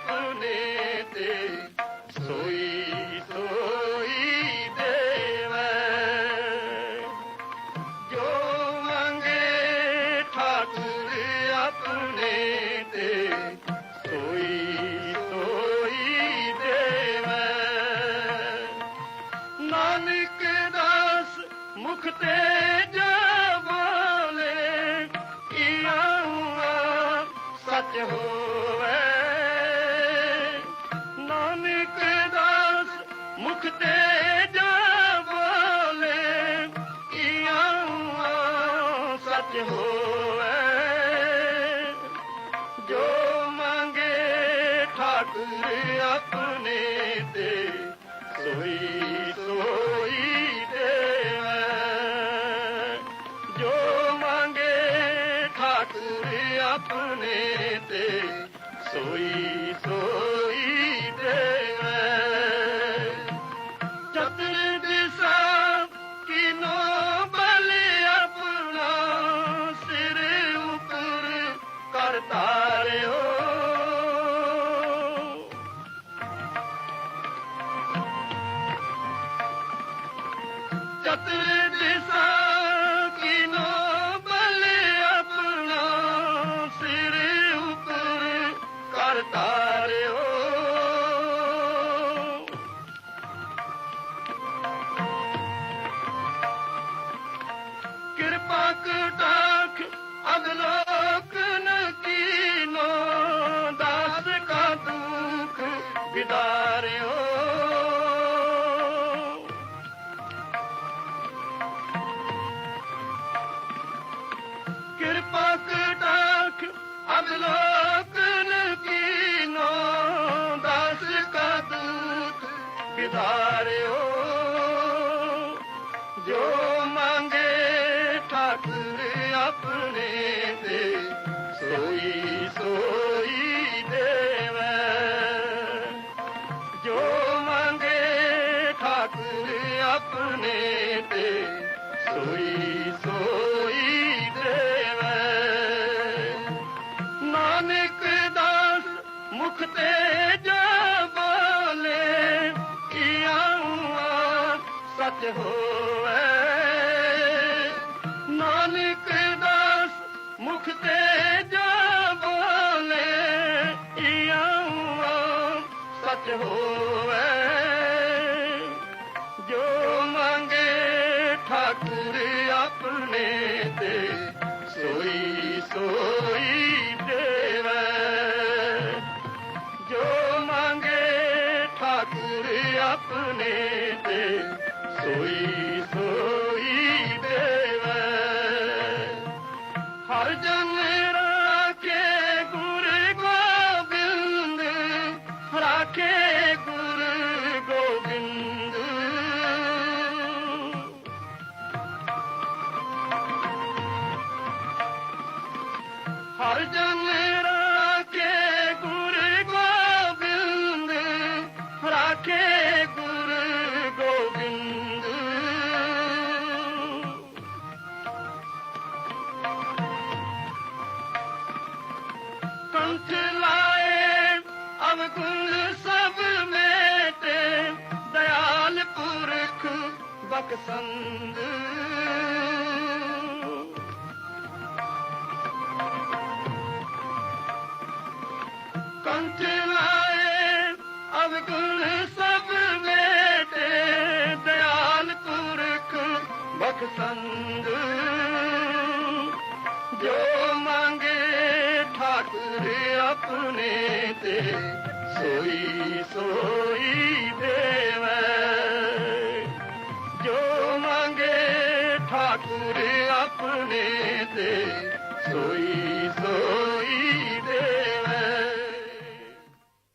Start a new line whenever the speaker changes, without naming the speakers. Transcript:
ਆਪਣੇ ਤੇ ਸੋਈ ਸੋਈ ਦੇਵੈ ਜੋ ਮੰਗੇ ਠਾਕੁਰ ਆਪਣੇ ਤੇ ਸੋਈ ਸੋਈ ਦੇਵੈ ਨਾਨਕ ਦਾਸ ਮੁਖ ਤੇ ਜਵਾਲੇ ਇਹਾਂ ਸੱਚ ਹੋ ਸੱਚ ਹੋਵੇ, ਜੋ ਮੰਗੇ ਠਾਕੁਰ ਆਪਣੇ ਤੇ, ਸੋਈ ਸੋਈ ਦੇਵੈ। ਜੋ ਮੰਗੇ ਠਾਕੁਰ ਆਪਣੇ ਤੇ, ਸੋਈ ਸੋਈ ਦੇਵੈ। ਚਤੁਰ ਚਤੁਰ ਦਿਸਾ ਕਿਨੋ ਬਲ ਆਪਣਾ ਸਿਰ ਉਪਰ ਕਰਤਾ ਤਾਰਿਓ ਕਿਰਪਾ ਕਟਾਖ ਅਗਲੋਕਨ ਕੀਨੋ ਦਾਸ ਕਾ ਦੁਖ ਵਿਦਾਰਿਓ। ਅਗਲੋਕਨ ਕੀਨੋ ਦਾਸ ਕਾ ਦੁਖ ਵਿਦਾਰਿਓ ਜੋ ਮੰਗੇ ਠਾਕੁਰ ਆਪਣੇ ਤੇ ਸੋਈ ਸੋਈ ਦੇਵੈ ਜੋ ਮੰਗੇ ਠਾਕੁਰ ਆਪਣੇ ਤੇ ਸੋਈ ਸੋਈ ਮੁਖ ਤੇ ਜਬਾਲੇ ਕੀਆਂ ਸੱਚ ਹੋਵੇ। ਨਾਨਕ ਦਾਸ ਮੁਖ ਤੇ ਜਬਾਲੇ ਕੀਆਂ ਸੱਚ ਹੋਵੇ। ਜੋ ਮੰਗੇ ਠਾਕੁਰ ਆਪਣੇ ਤੇ ਸੋਈ ਸੋਈ ਆਪਣੇ ਤੇ ਸੋਈ ਸੋਈ ਦੇਵੈ। ਹਰ ਜਨ ਰਾਖੇ ਗੁਰ ਗੋਬਿੰਦ, ਰਾਖੇ ਗੁਰ ਗੋਬਿੰਦ। ਹਰ ਜਨ ਬਖਸ਼ੰਦ ਕੰਠ ਲਾਏ ਅਵਗੁਣ ਸਭ ਮੇਟੇ ਦਇਆਲ ਪੁਰਖ ਬਖਸ਼ੰਦ ਜੋ ਮੰਗੇ ਠਾਕੁਰ ਆਪਣੇ ਤੇ ਸੋਈ ਸੋਈ ਮੰਗੇ ਠਾਕੁਰ ਆਪਣੇ ਤੇ ਸੋਈ ਸੋਈ